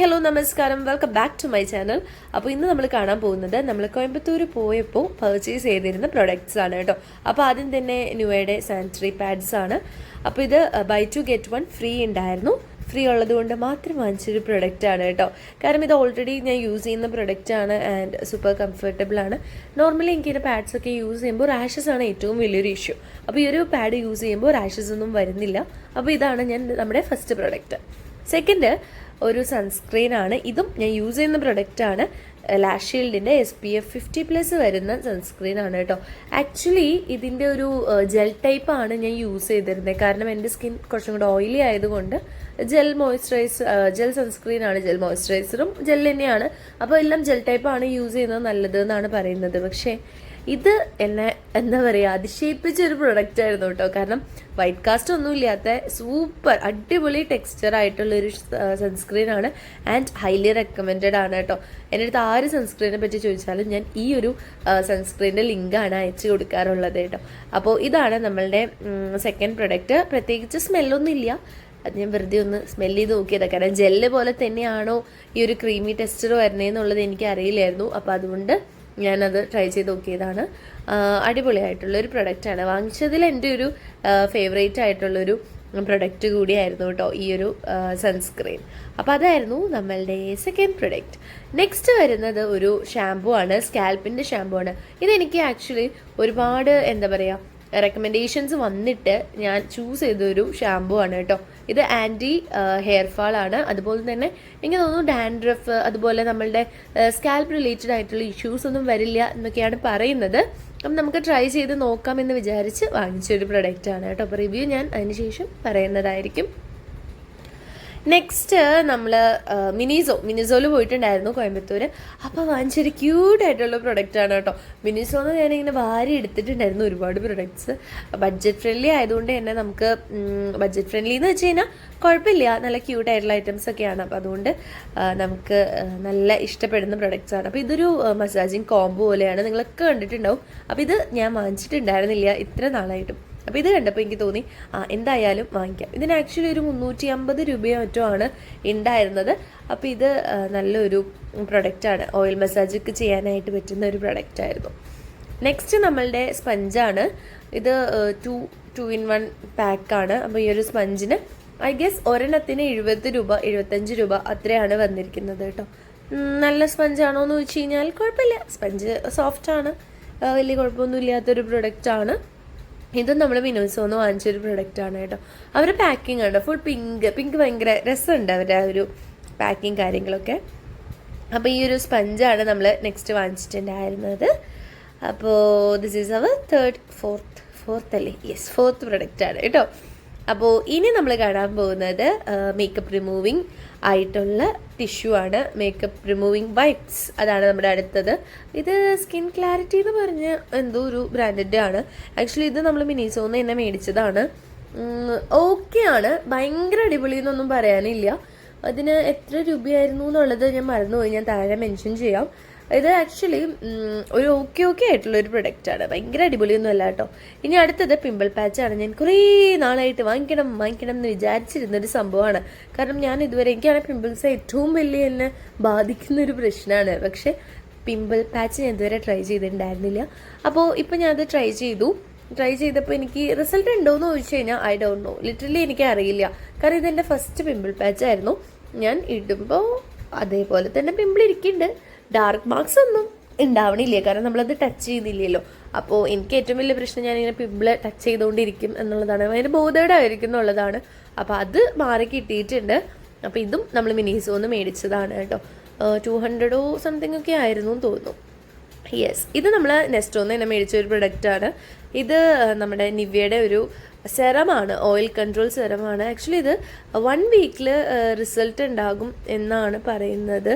Hello നമസ്കാരം. Welcome back to my channel അപ്പോൾ ഇന്ന് നമ്മൾ കാണാൻ പോകുന്നത് നമ്മൾ കോയമ്പത്തൂർ പോയപ്പോൾ പർച്ചേസ് ചെയ്തിരുന്ന പ്രൊഡക്ട്സ് ആണ് കേട്ടോ. അപ്പോൾ ആദ്യം തന്നെ ന്യൂയുടെ സാനിറ്ററി പാഡ്സ് ആണ്. അപ്പോൾ ഇത് buy two get one free ഉണ്ടായിരുന്നു. ഫ്രീ ഉള്ളത് കൊണ്ട് മാത്രം വാങ്ങിച്ചൊരു പ്രൊഡക്റ്റ് ആണ് കേട്ടോ. കാരണം ഇത് ഓൾറെഡി ഞാൻ യൂസ് ചെയ്യുന്ന പ്രൊഡക്റ്റ് ആണ് ആൻഡ് സൂപ്പർ കംഫർട്ടബിൾ ആണ്. നോർമലി എനിക്ക് പാഡ്സ് ഒക്കെ യൂസ് ചെയ്യുമ്പോൾ റാഷസ് ആണ് ഏറ്റവും വലിയൊരു ഇഷ്യൂ അപ്പോൾ ഈ ഒരു പാഡ് യൂസ് ചെയ്യുമ്പോൾ റാഷസ് ഒന്നും വരുന്നില്ല. അപ്പോൾ ഇതാണ് ഞാൻ നമ്മുടെ ഫസ്റ്റ് പ്രൊഡക്റ്റ് സെക്കൻഡ് ഒരു സൺസ്ക്രീൻ ആണ്. ഇതും ഞാൻ യൂസ് ചെയ്യുന്ന പ്രൊഡക്റ്റ് ആണ്. ലാഷ് ഷീൽഡിന്റെ S P F fifty plus വരുന്ന സൺസ്ക്രീൻ ആണ് കേട്ടോ. ആക്ച്വലി ഇതിന്റെ ഒരു ജെൽ ടൈപ്പ് ആണ് ഞാൻ യൂസ് ചെയ്തിരുന്നത് കാരണം എന്റെ സ്കിൻ കുറച്ചും കൂടെ ഓയിലി ആയതുകൊണ്ട് ജെൽ മോയ്സ്ചറൈസർ ജെൽ സൺസ്ക്രീൻ ആണ് ജെൽ മോയ്സ്ചറൈസറും ജെൽ തന്നെയാണ്. അപ്പോൾ എല്ലാം ജെൽ ടൈപ്പ് ആണ് യൂസ് ചെയ്യുന്നത് നല്ലത് എന്നാണ് പറയുന്നത്. പക്ഷേ ഇത് എന്നെ എന്താ പറയുക അതിശയിപ്പിച്ച ഒരു പ്രൊഡക്റ്റ് ആയിരുന്നു കേട്ടോ. കാരണം വൈറ്റ് കാസ്റ്റ് ഒന്നും ഇല്ലാത്ത സൂപ്പർ അടിപൊളി ടെക്സ്ചർ ആയിട്ടുള്ള ഒരു സൺസ്ക്രീൻ ആണ് ആൻഡ് ഹൈലി റെക്കമെൻഡഡ് ആണ് കേട്ടോ. എന്റെ അടുത്ത് ആര് സൺസ്ക്രീനെ പറ്റി ചോദിച്ചാലും ഞാൻ ഈ ഒരു സൺസ്ക്രീനിന്റെ ലിങ്കാണ് അയച്ചു കൊടുക്കാറുള്ളത് കേട്ടോ. അപ്പോൾ ഇതാണ് നമ്മളുടെ സെക്കൻഡ് പ്രൊഡക്റ്റ് പ്രത്യേകിച്ച് സ്മെല്ലൊന്നും ഇല്ല. അത് ഞാൻ വെറുതെ ഒന്ന് സ്മെൽ ചെയ്ത് നോക്കിയതാണ് കാരണം ജെല്ല് പോലെ തന്നെയാണോ ഈ ഒരു ക്രീമി ടെക്സ്ചർ വരുന്നതെന്നുള്ളത് എനിക്ക് അറിയില്ലായിരുന്നു അപ്പോൾ അതുകൊണ്ട് ഞാനത് ട്രൈ ചെയ്ത് നോക്കിയതാണ്. അടിപൊളിയായിട്ടുള്ള ഒരു പ്രൊഡക്റ്റാണ് വാങ്ങിച്ചതിൽ എന്റെ ഒരു ഫേവറേറ്റ് ആയിട്ടുള്ളൊരു പ്രൊഡക്റ്റ് കൂടിയായിരുന്നു കേട്ടോ ഈ ഒരു സൺസ്ക്രീൻ അപ്പോൾ അതായിരുന്നു നമ്മളുടെ സെക്കൻഡ് പ്രൊഡക്റ്റ് നെക്സ്റ്റ് വരുന്നത് ഒരു ഷാമ്പു ആണ് സ്കാൽപ്പിന്റെ ഷാമ്പു ആണ്. ഇതെനിക്ക് ആക്ച്വലി ഒരുപാട് എന്താ പറയുക റെക്കമെൻഡേഷൻസ് വന്നിട്ട് ഞാൻ ചൂസ് ചെയ്തൊരു ഷാമ്പു ആണ് കേട്ടോ. ഇത് ആന്റി ഹെയർ ഫാൾ ആണ്. അതുപോലെ തന്നെ എനിക്ക് തോന്നുന്നു ഡാൻഡ്രഫ് അതുപോലെ നമ്മളുടെ സ്കാൽപ്പ് റിലേറ്റഡ് ആയിട്ടുള്ള ഇഷ്യൂസ് ഒന്നും വരില്ല എന്നൊക്കെയാണ് പറയുന്നത്. അപ്പം നമുക്ക് ട്രൈ ചെയ്ത് നോക്കാമെന്ന് വിചാരിച്ച് വാങ്ങിച്ചൊരു പ്രൊഡക്റ്റ് ആണ് കേട്ടോ. അപ്പോൾ റിവ്യൂ ഞാൻ അതിനുശേഷം പറയുന്നതായിരിക്കും. നെക്സ്റ്റ് നമ്മൾ മിനിസോ. മിനിസോയിൽ പോയിട്ടുണ്ടായിരുന്നു കോയമ്പത്തൂർ അപ്പോൾ വാങ്ങിച്ചൊരു ക്യൂട്ട് ആയിട്ടുള്ള പ്രൊഡക്റ്റ് ആണ് കേട്ടോ. മിനിസോന്ന് ഞാനിങ്ങനെ വാരി എടുത്തിട്ടുണ്ടായിരുന്നു ഒരുപാട് പ്രൊഡക്ട്സ് ബഡ്ജറ്റ് ഫ്രണ്ട്ലി ആയതുകൊണ്ട് തന്നെ നമുക്ക് ബഡ്ജറ്റ് ഫ്രണ്ട്ലി എന്ന് വെച്ച് കഴിഞ്ഞാൽ കുഴപ്പമില്ല. നല്ല ക്യൂട്ട് ആയിട്ടുള്ള ഐറ്റംസ് ഒക്കെയാണ്. അപ്പോൾ അതുകൊണ്ട് നമുക്ക് നല്ല ഇഷ്ടപ്പെടുന്ന പ്രൊഡക്ട്സ് ആണ്. അപ്പോൾ ഇതൊരു മസാജിങ് കോംബോ പോലെയാണ്. നിങ്ങളൊക്കെ കണ്ടിട്ടുണ്ടാവും. അപ്പോൾ ഇത് ഞാൻ വാങ്ങിച്ചിട്ടുണ്ടായിരുന്നില്ല ഇത്ര നാളായിട്ടും. അപ്പോൾ ഇത് കണ്ടപ്പോൾ എനിക്ക് തോന്നി എന്തായാലും വാങ്ങിക്കാം. ഇതിന് ആക്ച്വലി ഒരു മുന്നൂറ്റി അമ്പത് രൂപയോ മറ്റോ ആണ് ഉണ്ടായിരുന്നത് അപ്പോൾ ഇത് നല്ലൊരു പ്രൊഡക്റ്റാണ് ഓയിൽ മസാജൊക്കെ ചെയ്യാനായിട്ട് പറ്റുന്ന ഒരു പ്രൊഡക്റ്റായിരുന്നു നെക്സ്റ്റ് നമ്മളുടെ സ്പഞ്ചാണ് ഇത് ടു ടു ഇൻ വൺ പാക്കാണ് അപ്പോൾ ഈ ഒരു സ്പഞ്ചിന് ഐ ഗെസ് ഒരെണ്ണത്തിന് എഴുപത് രൂപ എഴുപത്തഞ്ച് രൂപ അത്രയാണ് വന്നിരിക്കുന്നത് കേട്ടോ. നല്ല സ്പഞ്ചാണോ എന്ന് വെച്ച് കഴിഞ്ഞാൽ കുഴപ്പമില്ല. സ്പഞ്ച് സോഫ്റ്റ് ആണ്. വലിയ കുഴപ്പമൊന്നും ഇല്ലാത്തൊരു പ്രൊഡക്റ്റാണ് ഇതും നമ്മൾ മിനോസോന്ന് വാങ്ങിച്ചൊരു പ്രൊഡക്റ്റ് ആണ് കേട്ടോ. അവരുടെ പാക്കിംഗ് ആണ് ഫുൾ പിങ്ക് പിങ്ക് ഭയങ്കര രസമുണ്ട് അവരുടെ ആ ഒരു പാക്കിംഗ് കാര്യങ്ങളൊക്കെ. അപ്പോൾ ഈ ഒരു സ്പഞ്ചാണ് നമ്മൾ നെക്സ്റ്റ് വാങ്ങിച്ചിട്ടുണ്ടായിരുന്നത്. അപ്പോൾ this is our third fourth fourth അല്ലേ? യെസ് ഫോർത്ത് പ്രൊഡക്റ്റ് ആണ് കേട്ടോ. അപ്പോൾ ഇനി നമ്മൾ കാണാൻ പോകുന്നത് മേക്കപ്പ് റിമൂവിങ് ആയിട്ടുള്ള ടിഷ്യൂ ആണ്. മേക്കപ്പ് റിമൂവിങ് വൈപ്സ് അതാണ് നമ്മുടെ അടുത്തത്. ഇത് സ്കിൻ ക്ലാരിറ്റി എന്ന് പറഞ്ഞ് എന്തോ ഒരു ബ്രാൻഡിന്റെ ആണ്. ആക്ച്വലി ഇത് നമ്മൾ മിനിസോന്ന് തന്നെ മേടിച്ചതാണ്. ഓക്കെ ആണ്. ഭയങ്കര അടിപൊളി എന്നൊന്നും പറയാനില്ല. അതിന് എത്ര രൂപയായിരുന്നു എന്നുള്ളത് ഞാൻ മറന്നുപോയി. ഞാൻ താഴെ മെൻഷൻ ചെയ്യാം. ഇത് ആക്ച്വലി ഒരു ഓക്കെ ഓക്കെ ആയിട്ടുള്ള ഒരു പ്രൊഡക്റ്റ് ആണ്. ഭയങ്കര അടിപൊളിയൊന്നും അല്ല കേട്ടോ. ഇനി അടുത്തത് പിമ്പിൾ പാച്ചാണ് ഞാൻ കുറേ നാളായിട്ട് വാങ്ങിക്കണം വാങ്ങിക്കണം എന്ന് വിചാരിച്ചിരുന്ന ഒരു സംഭവമാണ്. കാരണം ഞാൻ ഇതുവരെ എനിക്കാണ് പിമ്പിൾസ് ഏറ്റവും വലിയ എന്നെ ബാധിക്കുന്ന ഒരു പ്രശ്നമാണ് പക്ഷേ പിമ്പിൾ പാച്ച് ഞാൻ ഇതുവരെ ട്രൈ ചെയ്തിട്ടുണ്ടായിരുന്നില്ല. അപ്പോൾ ഇപ്പം ഞാനത് ട്രൈ ചെയ്തു. ട്രൈ ചെയ്തപ്പോൾ എനിക്ക് റിസൾട്ട് ഉണ്ടോ എന്ന് ചോദിച്ചു കഴിഞ്ഞാൽ ഐ ഡോണ്ട് നോ ലിറ്ററലി എനിക്ക് അറിയില്ല. കാരണം ഇതെന്റെ ഫസ്റ്റ് പിമ്പിൾ പാച്ച് ആയിരുന്നു. ഞാൻ ഇടുമ്പോൾ അതേപോലെ തന്നെ പിമ്പിൾ ഇരിക്കുന്നുണ്ട്. ഡാർക്ക് മാർക്സ് ഒന്നും ഉണ്ടാവണില്ല. കാരണം നമ്മളത് ടച്ച് ചെയ്യുന്നില്ലല്ലോ. അപ്പോൾ എനിക്ക് ഏറ്റവും വലിയ പ്രശ്നം ഞാൻ ഇങ്ങനെ പിമ്പിൾ ടച്ച് ചെയ്തുകൊണ്ടിരിക്കും എന്നുള്ളതാണ്. അതിന് ബോധേഡായിരിക്കും എന്നുള്ളതാണ്. അപ്പോൾ അത് മാറി കിട്ടിയിട്ടുണ്ട്. അപ്പോൾ ഇതും നമ്മൾ മിനീസോന്ന് മേടിച്ചതാണ് കേട്ടോ. ടു ഹൺഡ്രഡോ സംതിങ് ഒക്കെ ആയിരുന്നു എന്ന് തോന്നുന്നു. യെസ് ഇത് നമ്മൾ നെസ്റ്റോന്ന് തന്നെ മേടിച്ച ഒരു പ്രൊഡക്റ്റാണ് ഇത് നമ്മുടെ നിവ്യയുടെ ഒരു സെറമാണ് ഓയിൽ കൺട്രോൾ സെറമാണ് ആക്ച്വലി ഇത് വൺ വീക്കിൽ റിസൾട്ട് ഉണ്ടാകും എന്നാണ് പറയുന്നത്.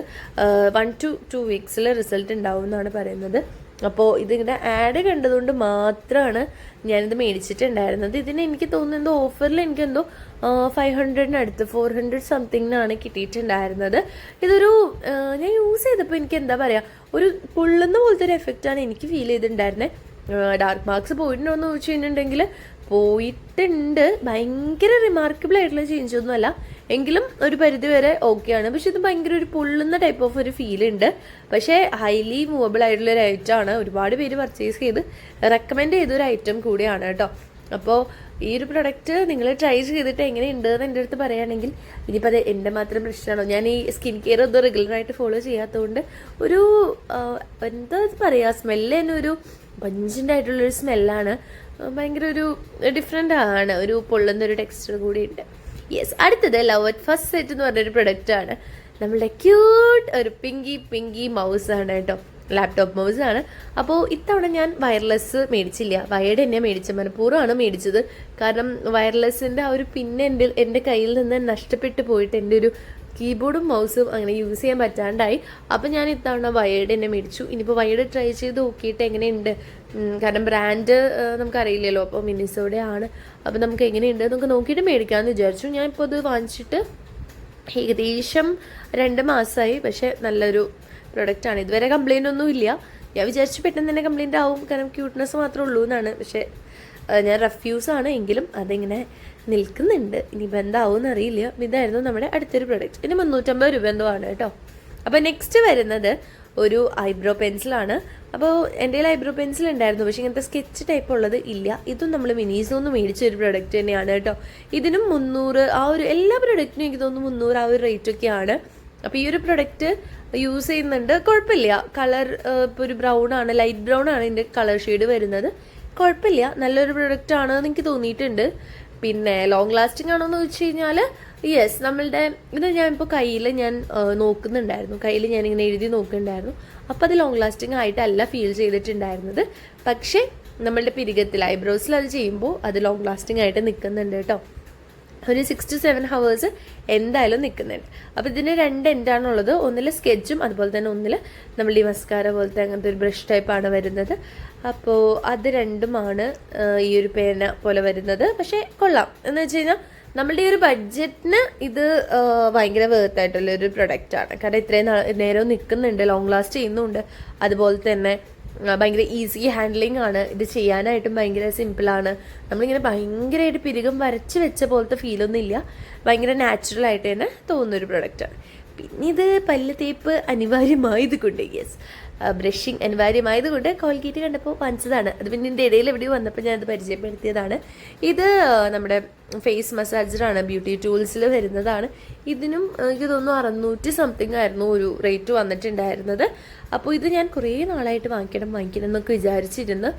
വൺ ടു ടു വീക്സിൽ റിസൾട്ട് ഉണ്ടാകും എന്നാണ് പറയുന്നത്. അപ്പോൾ ഇതിങ്ങനെ ആഡ് കണ്ടതുകൊണ്ട് മാത്രമാണ് ഞാനിത് മേടിച്ചിട്ടുണ്ടായിരുന്നത്. ഇതിന് എനിക്ക് തോന്നുന്നത് ഓഫറിൽ എനിക്കെന്തോ ഫൈവ് ഹൺഡ്രഡിനടുത്ത് ഫോർ ഹൺഡ്രഡ് സംതിങ്ങിനാണ് കിട്ടിയിട്ടുണ്ടായിരുന്നത്. ഇതൊരു ഞാൻ യൂസ് ചെയ്തപ്പോൾ എനിക്ക് എന്താ പറയുക ഒരു പൊള്ളുന്ന പോലത്തെ ഒരു എഫക്റ്റാണ് എനിക്ക് ഫീൽ ചെയ്തിട്ടുണ്ടായിരുന്നത് ഡാർക്ക് മാർക്സ് പോയിട്ടുണ്ടോ എന്ന് ചോദിച്ചു കഴിഞ്ഞിട്ടുണ്ടെങ്കിൽ പോയിട്ടുണ്ട്. ഭയങ്കര റിമാർക്കബിൾ ആയിട്ടുള്ള ചേഞ്ച് ഒന്നുമല്ല. എങ്കിലും ഒരു പരിധി വരെ ഓക്കെയാണ് പക്ഷെ ഇത് ഭയങ്കര ഒരു പൊള്ളുന്ന ടൈപ്പ് ഓഫ് ഒരു ഫീൽ ഉണ്ട്. പക്ഷേ ഹൈലി മൂവബിൾ ആയിട്ടുള്ള ഒരു ഐറ്റം ആണ്. ഒരുപാട് പേര് പർച്ചേസ് ചെയ്ത് റെക്കമെൻഡ് ചെയ്ത ഒരു ഐറ്റം കൂടിയാണ് കേട്ടോ. അപ്പോൾ ഈ ഒരു പ്രൊഡക്റ്റ് നിങ്ങൾ ട്രൈ ചെയ്തിട്ട് എങ്ങനെയുണ്ട് എന്ന് എന്റെ അടുത്ത് പറയുകയാണെങ്കിൽ ഇനിയിപ്പോൾ അത് എന്റെ മാത്രം പ്രശ്നമാണോ? ഞാൻ ഈ സ്കിൻ കെയർ ഒന്നും റെഗുലറായിട്ട് ഫോളോ ചെയ്യാത്തതുകൊണ്ട് ഒരു എന്താ പറയുക സ്മെല്ല് തന്നെ ഒരു പഞ്ചിന്റെ ആയിട്ടുള്ളൊരു സ്മെല്ലാണ് ഭയങ്കര ഒരു ഡിഫറെന്റ് ആണ്. ഒരു പൊള്ളുന്ന ഒരു ടെക്സ്ചർ കൂടിയുണ്ട്. യെസ് അടുത്തത് ലവ് അറ്റ് ഫസ്റ്റ് സെറ്റ് എന്ന് പറഞ്ഞൊരു ആണ്. നമ്മളുടെ ക്യൂട്ട് ഒരു പിങ്കി പിങ്കി മൗസ് ആണ് കേട്ടോ ലാപ്ടോപ്പ് മൗസ് ആണ്. അപ്പോൾ ഇത്തവണ ഞാൻ വയർലെസ് മേടിച്ചില്ല. വയർഡ് തന്നെ മേടിച്ച മനഃപൂർവമാണ് മേടിച്ചത്. കാരണം വയർലെസ്സിന്റെ ആ ഒരു പിന്നെ എന്റെ എന്റെ കയ്യിൽ നിന്ന് നഷ്ടപ്പെട്ടു പോയിട്ട് എന്റെ ഒരു കീബോർഡും മൗസും അങ്ങനെ യൂസ് ചെയ്യാൻ പറ്റാണ്ടായി. അപ്പം ഞാൻ ഇത്തവണ വയേർഡ് എന്നെ മേടിച്ചു. ഇനിയിപ്പോൾ വയേർഡ് ട്രൈ ചെയ്ത് നോക്കിയിട്ട് എങ്ങനെയുണ്ട്? കാരണം ബ്രാൻഡ് നമുക്കറിയില്ലല്ലോ. അപ്പോൾ മിനിസോടെ ആണ് അപ്പോൾ നമുക്ക് എങ്ങനെയുണ്ട് നമുക്ക് നോക്കിയിട്ട് മേടിക്കാമെന്ന് വിചാരിച്ചു. ഞാൻ ഇപ്പോൾ ഇത് വാങ്ങിച്ചിട്ട് ഏകദേശം രണ്ട് മാസമായി പക്ഷേ നല്ലൊരു പ്രൊഡക്റ്റാണ് ഇതുവരെ കംപ്ലൈന്റ് ഒന്നും ഇല്ല ഞാൻ വിചാരിച്ചു പെട്ടെന്ന് തന്നെ കംപ്ലൈന്റ് ആവും. കാരണം ക്യൂട്ട്നെസ് മാത്രമേ ഉള്ളൂ എന്നാണ്. പക്ഷേ ഞാൻ റെഫ്യൂസാണ് എങ്കിലും അതിങ്ങനെ നിൽക്കുന്നുണ്ട്. ഇനിയിപ്പോൾ എന്താവും അറിയില്ല. ഇതായിരുന്നു നമ്മുടെ അടുത്തൊരു പ്രൊഡക്റ്റ് ഇനി മുന്നൂറ്റമ്പത് രൂപ എന്തോ ആണ് കേട്ടോ. അപ്പോൾ നെക്സ്റ്റ് വരുന്നത് ഒരു ഐബ്രോ പെൻസിലാണ് അപ്പോൾ എന്റെ കയ്യിൽ ഐബ്രോ പെൻസിൽ ഉണ്ടായിരുന്നു. പക്ഷേ ഇങ്ങനത്തെ സ്കെച്ച് ടൈപ്പ് ഉള്ളത് ഇല്ല. ഇതും നമ്മൾ മിനീസോ ഒന്ന് മേടിച്ച ഒരു പ്രൊഡക്റ്റ് തന്നെയാണ് കേട്ടോ. ഇതിനും മുന്നൂറ് ആ ഒരു എല്ലാ പ്രൊഡക്റ്റിനും എനിക്ക് തോന്നുന്നു മുന്നൂറ് ആ ഒരു റേറ്റ് റേറ്റൊക്കെയാണ് അപ്പോൾ ഈ ഒരു പ്രൊഡക്റ്റ് യൂസ് ചെയ്യുന്നുണ്ട്. കുഴപ്പമില്ല. കളർ ഇപ്പോൾ ഒരു ബ്രൗൺ ആണ് ലൈറ്റ് ബ്രൗൺ ആണ് ഇതിന്റെ കളർ ഷെയ്ഡ് വരുന്നത്. കുഴപ്പമില്ല. നല്ലൊരു പ്രൊഡക്റ്റ് എന്ന് എനിക്ക് തോന്നിയിട്ടുണ്ട്. പിന്നെ ലോങ് ലാസ്റ്റിംഗ് ആണോ എന്ന് വെച്ച് കഴിഞ്ഞാൽ യെസ് നമ്മളുടെ ഇത് ഞാൻ ഇപ്പോൾ കയ്യിൽ ഞാൻ നോക്കുന്നുണ്ടായിരുന്നു. കയ്യിൽ ഇങ്ങനെ എഴുതി നോക്കുന്നുണ്ടായിരുന്നു. അപ്പോൾ അത് ലോങ് ലാസ്റ്റിംഗ് ആയിട്ടല്ല ഫീൽ ചെയ്തിട്ടുണ്ടായിരുന്നത്. പക്ഷേ നമ്മളുടെ പിരികത്തിൽ ഐബ്രോസിൽ അത് ചെയ്യുമ്പോൾ അത് ലോങ് ലാസ്റ്റിംഗ് ആയിട്ട് നിൽക്കുന്നുണ്ട് കേട്ടോ. ഒരു സിക്സ് ടു സെവൻ ഹവേഴ്സ് എന്തായാലും നിൽക്കുന്നുണ്ട്. അപ്പോൾ ഇതിന് രണ്ട് എൻഡാണുള്ളത് ഒന്നിൽ സ്കെച്ചും അതുപോലെ തന്നെ ഒന്നിൽ നമ്മൾ ഈ മസ്കാര പോലത്തെ അങ്ങനത്തെ ഒരു ബ്രഷ് ടൈപ്പാണ് വരുന്നത്. അപ്പോൾ അത് രണ്ടുമാണ് ഈ ഒരു പേന പോലെ വരുന്നത്. പക്ഷേ കൊള്ളാം. എന്ന് വെച്ച് കഴിഞ്ഞാൽ നമ്മളുടെ ഈ ഒരു ബഡ്ജറ്റിന് ഇത് ഭയങ്കര വേർത്തായിട്ടുള്ള ഒരു പ്രൊഡക്റ്റാണ് കാരണം ഇത്രയും നേരം നിൽക്കുന്നുണ്ട് ലോങ് ലാസ്റ്റ് ചെയ്യുന്നുണ്ട്. അതുപോലെ തന്നെ ഭയങ്കര ഈസി ഹാൻഡ്ലിംഗ് ആണ്. ഇത് ചെയ്യാനായിട്ടും ഭയങ്കര സിമ്പിളാണ് നമ്മളിങ്ങനെ ഭയങ്കരമായിട്ട് പിരികം വരച്ച് വെച്ച പോലത്തെ ഫീലൊന്നും ഇല്ല ഭയങ്കര നാച്ചുറൽ ആയിട്ട് തന്നെ തോന്നുന്ന ഒരു പ്രൊഡക്റ്റാണ് പിന്നെ ഇത് പല്ല് തേപ്പ് അനിവാര്യമായത് കൊണ്ട് യെസ് ബ്രഷിങ് അനിവാര്യമായത് കൊണ്ട് കോൾഗേറ്റ് കണ്ടപ്പോൾ വാങ്ങിച്ചതാണ്. അത് പിന്നെ എന്റെ ഇടയിൽ എവിടെയോ വന്നപ്പോൾ ഞാനത് പരിചയപ്പെടുത്തിയതാണ്. ഇത് നമ്മുടെ ഫേസ് മസാജറാണ് ബ്യൂട്ടി ടൂൾസിൽ വരുന്നതാണ്. ഇതിനും എനിക്ക് തോന്നുന്നു അറുന്നൂറ്റി സംതിങ് ആയിരുന്നു ഒരു റേറ്റ് വന്നിട്ടുണ്ടായിരുന്നത്. അപ്പോൾ ഇത് ഞാൻ കുറേ നാളായിട്ട് വാങ്ങിക്കണം വാങ്ങിക്കണം എന്നൊക്കെ വിചാരിച്ചിരുന്നു.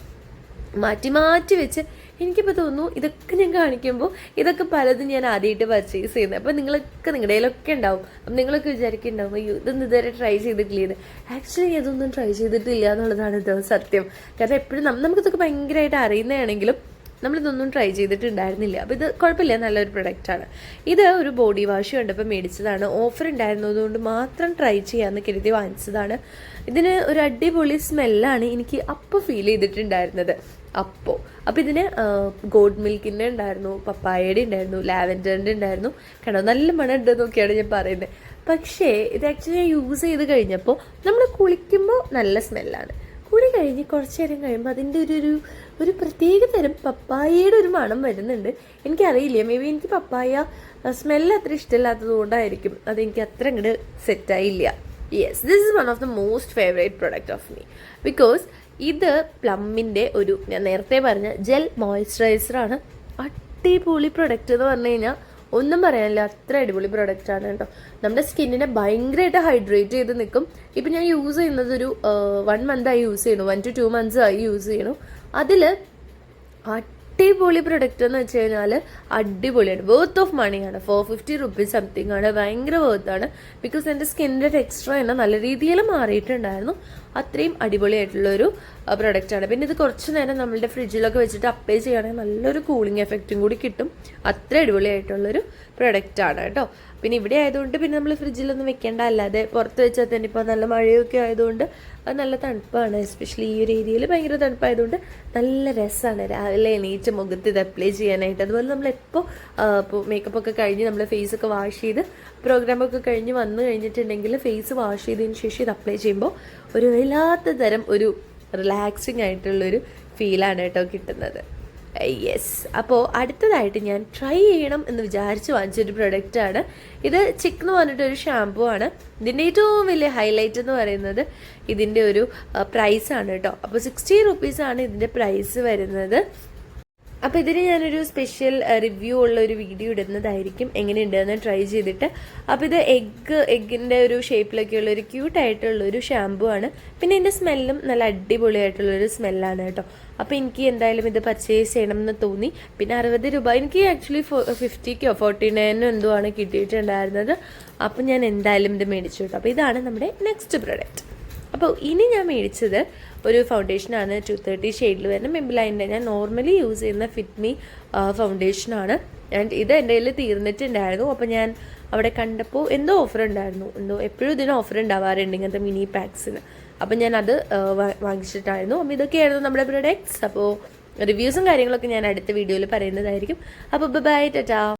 മാറ്റി മാറ്റി വെച്ച് എനിക്കിപ്പോൾ തോന്നുന്നു ഇതൊക്കെ ഞാൻ കാണിക്കുമ്പോൾ ഇതൊക്കെ പലതും ഞാൻ ആദ്യമായിട്ട് പർച്ചേസ് ചെയ്യുന്നത് അപ്പോൾ നിങ്ങളൊക്കെ നിങ്ങളുടെ കയ്യിലൊക്കെ ഉണ്ടാവും. അപ്പം നിങ്ങളൊക്കെ വിചാരിക്കുന്നുണ്ടാവും അയ്യോ ഇതൊന്നും ഇതുവരെ ട്രൈ ചെയ്തിട്ടില്ല ആക്ച്വലി ഇതൊന്നും ട്രൈ ചെയ്തിട്ടില്ല എന്നുള്ളതാണ് ഇത് സത്യം. കാരണം എപ്പോഴും നമുക്കിതൊക്കെ ഭയങ്കരമായിട്ട് അറിയുന്നതാണെങ്കിലും നമ്മളിതൊന്നും ട്രൈ ചെയ്തിട്ടുണ്ടായിരുന്നില്ല. അപ്പോൾ ഇത് കുഴപ്പമില്ല നല്ലൊരു പ്രൊഡക്റ്റാണ് ഇത് ഒരു ബോഡി വാഷ് കണ്ടപ്പോൾ മേടിച്ചതാണ്. ഓഫർ ഉണ്ടായിരുന്നതുകൊണ്ട് മാത്രം ട്രൈ ചെയ്യാമെന്ന് കരുതി വാങ്ങിച്ചതാണ്. ഇതിന് ഒരു അടിപൊളി സ്മെല്ലാണ് എനിക്ക് അപ്പോൾ ഫീൽ ചെയ്തിട്ടുണ്ടായിരുന്നത്. അപ്പോൾ അപ്പോൾ ഇതിന് ഗോഡ് മിൽക്കിന്റെ ഉണ്ടായിരുന്നു പപ്പായയുടെ ഉണ്ടായിരുന്നു ലാവൻഡറിന്റെ ഉണ്ടായിരുന്നു. കണ്ടോ നല്ല മണം ഉണ്ട് എന്നൊക്കെയാണ് ഞാൻ പറയുന്നത് പക്ഷേ ഇത് ആക്ച്വലി ഞാൻ യൂസ് ചെയ്ത് കഴിഞ്ഞപ്പോൾ നമ്മൾ കുളിക്കുമ്പോൾ നല്ല സ്മെല്ലാണ് കുളി കഴിഞ്ഞ് കുറച്ച് നേരം കഴിയുമ്പോൾ അതിന്റെ ഒരു ഒരു ഒരു പ്രത്യേക തരം പപ്പായയുടെ ഒരു മണം വരുന്നുണ്ട്. എനിക്കറിയില്ല മേ ബി എനിക്ക് പപ്പായ സ്മെല്ല് അത്ര ഇഷ്ടമില്ലാത്തത് കൊണ്ടായിരിക്കും. അതെനിക്ക് അത്ര അങ്ങോട്ട് സെറ്റായില്ല yes this is one of the most favourite product of me because ഇത് പ്ലമ്മിന്റെ ഒരു ഞാൻ നേരത്തെ പറഞ്ഞ ജെൽ മോയ്സ്ചറൈസറാണ്. അടിപൊളി പ്രൊഡക്റ്റ് എന്ന് പറഞ്ഞു കഴിഞ്ഞാൽ ഒന്നും പറയാനില്ല അത്ര അടിപൊളി പ്രൊഡക്റ്റാണ് കേട്ടോ. നമ്മുടെ സ്കിന്നിനെ ഭയങ്കരമായിട്ട് ഹൈഡ്രേറ്റ് ചെയ്ത് നിൽക്കും. ഇപ്പം ഞാൻ യൂസ് ചെയ്യുന്നത് ഒരു വൺ മന്ത് ആയി യൂസ് ചെയ്യണു വൺ ടു ടു മന്ത്സ് ആയി യൂസ് ചെയ്യണു അതിൽ അടിപൊളി പ്രൊഡക്റ്റ് എന്ന് വെച്ച് കഴിഞ്ഞാൽ അടിപൊളിയാണ് വേർത്ത് ഓഫ് മണിയാണ് ഫോർ ഫിഫ്റ്റി റുപ്പീസ് സംതിങ് ആണ്. ഭയങ്കര വേർത്താണ് ബിക്കോസ് എന്റെ സ്കിന്നിന്റെ ടെക്സ്ചർ തന്നെ നല്ല രീതിയിൽ മാറിയിട്ടുണ്ടായിരുന്നു. അത്രയും അടിപൊളിയായിട്ടുള്ളൊരു പ്രൊഡക്റ്റാണ് പിന്നെ ഇത് കുറച്ച് നേരം നമ്മളുടെ ഫ്രിഡ്ജിലൊക്കെ വെച്ചിട്ട് അപ്ലൈ ചെയ്യുകയാണെങ്കിൽ നല്ലൊരു കൂളിംഗ് എഫക്റ്റും കൂടി കിട്ടും. അത്ര അടിപൊളിയായിട്ടുള്ളൊരു പ്രൊഡക്റ്റാണ് കേട്ടോ. പിന്നെ ഇവിടെ ആയതുകൊണ്ട് പിന്നെ നമ്മൾ ഫ്രിഡ്ജിലൊന്നും വെക്കേണ്ട അല്ലാതെ പുറത്ത് വെച്ചാൽ തന്നെ ഇപ്പോൾ നല്ല മഴയൊക്കെ ആയതുകൊണ്ട് അത് നല്ല തണുപ്പാണ്. എസ്പെഷ്യലി ഈ ഒരു ഏരിയയിൽ ഭയങ്കര തണുപ്പായതുകൊണ്ട് നല്ല രസമാണ് രാവിലെ എണീറ്റ് മുഖത്ത് ഇത് അപ്ലൈ ചെയ്യാനായിട്ട്. അതുപോലെ നമ്മൾ എപ്പോൾ മേക്കപ്പ് ഒക്കെ കഴിഞ്ഞ് നമ്മൾ ഫേസ് ഒക്കെ വാഷ് ചെയ്ത് പ്രോഗ്രാമൊക്കെ കഴിഞ്ഞ് വന്നു കഴിഞ്ഞിട്ടുണ്ടെങ്കിൽ ഫേസ് വാഷ് ചെയ്തതിന് ശേഷം ഇത് അപ്ലൈ ചെയ്യുമ്പോൾ ഒരു വല്ലാത്ത തരം ഒരു റിലാക്സിങ് ആയിട്ടുള്ളൊരു ഫീലാണ് കേട്ടോ കിട്ടുന്നത്. യെസ് അപ്പോൾ അടുത്തതായിട്ട് ഞാൻ ട്രൈ ചെയ്യണം എന്ന് വിചാരിച്ച് വാങ്ങിച്ചൊരു പ്രൊഡക്റ്റാണ് ഇത് ചിക്ക് എന്ന് പറഞ്ഞിട്ടൊരു ഷാമ്പൂ ആണ്. ഇതിന്റെ ഏറ്റവും വലിയ ഹൈലൈറ്റ് എന്ന് പറയുന്നത് ഇതിന്റെ ഒരു പ്രൈസാണ് കേട്ടോ. അപ്പോൾ സിക്സ്റ്റി റുപ്പീസാണ് ഇതിന്റെ പ്രൈസ് വരുന്നത്. അപ്പോൾ ഇതിന് ഞാനൊരു സ്പെഷ്യൽ റിവ്യൂ ഉള്ള ഒരു വീഡിയോ ഇടുന്നതായിരിക്കും. എങ്ങനെയുണ്ടെന്ന് ട്രൈ ചെയ്തിട്ട്. അപ്പോൾ ഇത് എഗ്ഗ് എഗ്ഗിന്റെ ഒരു ഷേപ്പിലൊക്കെയുള്ള ഒരു ക്യൂട്ടായിട്ടുള്ള ഒരു ഷാമ്പു ആണ്. പിന്നെ ഇതിന്റെ സ്മെല്ലും നല്ല അടിപൊളിയായിട്ടുള്ളൊരു സ്മെല്ലാണ് കേട്ടോ. അപ്പോൾ എനിക്ക് എന്തായാലും ഇത് പർച്ചേസ് ചെയ്യണം എന്ന് തോന്നി. പിന്നെ അറുപത് രൂപ. എനിക്ക് ആക്ച്വലി ഫിഫ്റ്റിക്കോ ഫോർട്ടി നയനോ എന്തോ ആണ് കിട്ടിയിട്ടുണ്ടായിരുന്നത്. അപ്പോൾ ഞാൻ എന്തായാലും ഇത് മേടിച്ചു കേട്ടോ. അപ്പോൾ ഇതാണ് നമ്മുടെ നെക്സ്റ്റ് പ്രൊഡക്റ്റ് അപ്പോൾ ഇനി ഞാൻ മേടിച്ചത് ഒരു ഫൗണ്ടേഷനാണ് ടു തേർട്ടി ഷെയ്ഡിൽ വരുന്ന മെമ്പിലൈന്റെ ഞാൻ നോർമലി യൂസ് ചെയ്യുന്ന ഫിറ്റ് ഫിറ്റ്മി ഫൗണ്ടേഷനാണ് ആൻഡ് ഇത് എന്റെ കയ്യിൽ തീർന്നിട്ടുണ്ടായിരുന്നു. അപ്പോൾ ഞാൻ അവിടെ കണ്ടപ്പോൾ എന്തോ ഓഫർ ഉണ്ടായിരുന്നു. എന്തോ എപ്പോഴും ഇതിന് ഓഫർ ഉണ്ടാവാറുണ്ട് ഇങ്ങനത്തെ മിനി പാക്സിന് അപ്പോൾ ഞാൻ അത് വാങ്ങിച്ചിട്ടായിരുന്നു. അപ്പോൾ ഇതൊക്കെയായിരുന്നു നമ്മുടെ പ്രൊഡക്ട്സ് അപ്പോൾ റിവ്യൂസും കാര്യങ്ങളൊക്കെ ഞാൻ അടുത്ത വീഡിയോയിൽ പറയുന്നതായിരിക്കും. അപ്പോൾ ബൈ ടാറ്റാ.